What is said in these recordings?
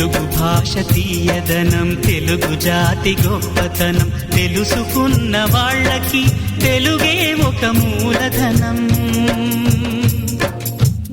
తెలుగు భాష తీయదనం తెలుగు జాతి గొప్పతనం తెలుసుకున్న వాళ్ళకి తెలుగే ఒక మూలధనం.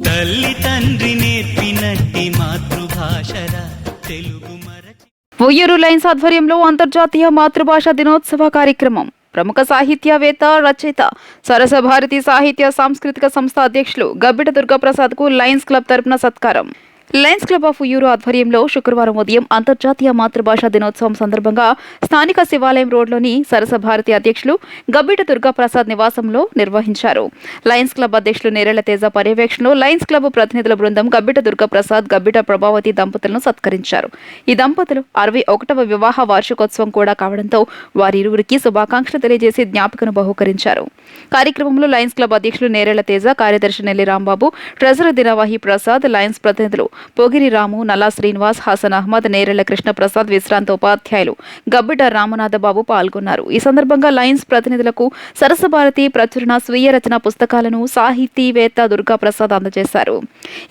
తల్లి తండ్రి నేర్పినట్టి మాతృభాషరా తెలుగు మరచి ఉయ్యూరు లైన్స్ ఆధ్వర్యంలో అంతర్జాతీయ మాతృభాష దినోత్సవ కార్యక్రమం. ప్రముఖ సాహిత్యవేత్త రచయిత సరసభారతి సాహిత్య సాంస్కృతిక సంస్థ అధ్యక్షులు గబ్బిట దుర్గాప్రసాద్కు లయన్స్ క్లబ్ తరపున సత్కారం. లయన్స్ క్లబ్ ఆఫ్ యూరో ఆధ్వర్యంలో శుక్రవారం ఉదయం అంతర్జాతీయ మాతృభాష దినోత్సవం సందర్భంగా స్థానిక శివాలయం రోడ్లోని సరస భారతి అధ్యక్షులు గబ్బిట దుర్గాప్రసాద్ నివాసంలో నిర్వహించారు. లయన్స్ క్లబ్ అధ్యక్షులు నేరేళ్ళ తేజ పర్యవేక్షణలో లయన్స్ క్లబ్ ప్రతినిధుల బృందం గబ్బిట దుర్గాప్రసాద్ గబ్బిట ప్రభావతి దంపతులను సత్కరించారు. ఈ దంపతులు అరవై ఒకటవ వివాహ వార్షికోత్సవం కూడా కావడంతో వారిరువురికి శుభాకాంక్షలు తెలియజేసి జ్ఞాపికను బహుకరించారు. కార్యక్రమంలో లయన్స్ క్లబ్ అధ్యక్షులు నేరేళ్ళ తేజ కార్యదర్శి నెల్లి రాంబాబు ట్రెజరర్ దినవాహి ప్రసాద్ లయన్స్ ప్రతినిధులు పోగిరి రాము నల్లా శ్రీనివాస్ హసన్ అహ్మద్ నేరెళ్ళ కృష్ణప్రసాద్ విశ్రాంత ఉపాధ్యాయులు గబ్బిట రామనాథబాబు పాల్గొన్నారు. ఈ సందర్భంగా లయన్స్ ప్రతినిధులకు సరసభారతి ప్రచురణ స్వీయ రచన పుస్తకాలను సాహితీవేత్త దుర్గా ప్రసాద్ అందజేశారు.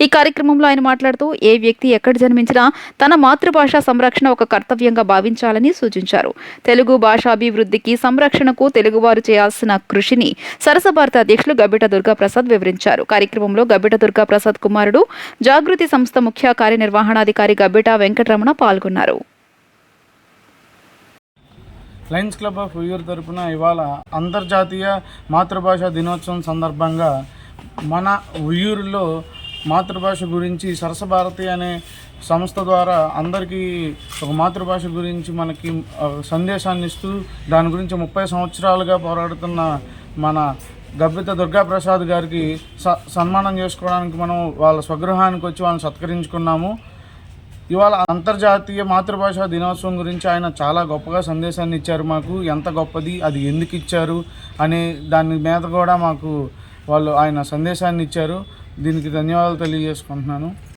ఈ కార్యక్రమంలో ఆయన మాట్లాడుతూ ఏ వ్యక్తి ఎక్కడ జన్మించినా తన మాతృభాష సంరక్షణ ఒక కర్తవ్యంగా భావించాలని సూచించారు. తెలుగు భాషాభివృద్ధికి సంరక్షణకు తెలుగువారు చేయాల్సిన కృషిని సరస భారత అధ్యక్షులు గబ్బిట దుర్గాప్రసాద్ వివరించారు. కార్యక్రమంలో గబ్బిట దుర్గా ప్రసాద్ కుమారుడు జాగృతి సంస్థ ముఖ్య కార్యనిర్వహణాధికారి గబ్బిటా వెంకటరమణ పాల్గొన్నారు. లయన్స్ క్లబ్ ఆఫ్ ఉయ్యూరు తరపున ఇవాళ అంతర్జాతీయ మాతృభాష దినోత్సవం సందర్భంగా మన ఉయ్యూరులో మాతృభాష గురించి సరసభారతి అనే సంస్థ ద్వారా అందరికీ ఒక మాతృభాష గురించి మనకి సందేశాన్ని ఇస్తూ దాని గురించి ముప్పై సంవత్సరాలుగా పోరాడుతున్న మన గబ్బిత దుర్గాప్రసాద్ గారికి స సన్మానం చేసుకోవడానికి మనం వాళ్ళ స్వగృహానికి వచ్చి వాళ్ళని సత్కరించుకున్నాము. ఇవాళ అంతర్జాతీయ మాతృభాష దినోత్సవం గురించి ఆయన చాలా గొప్పగా సందేశాన్ని ఇచ్చారు మాకు. ఎంత గొప్పది అది ఎందుకు ఇచ్చారు అనే దాని మీద కూడా మాకు వాళ్ళు ఆయన సందేశాన్ని ఇచ్చారు. దీనికి ధన్యవాదాలు తెలియజేసుకుంటున్నాను.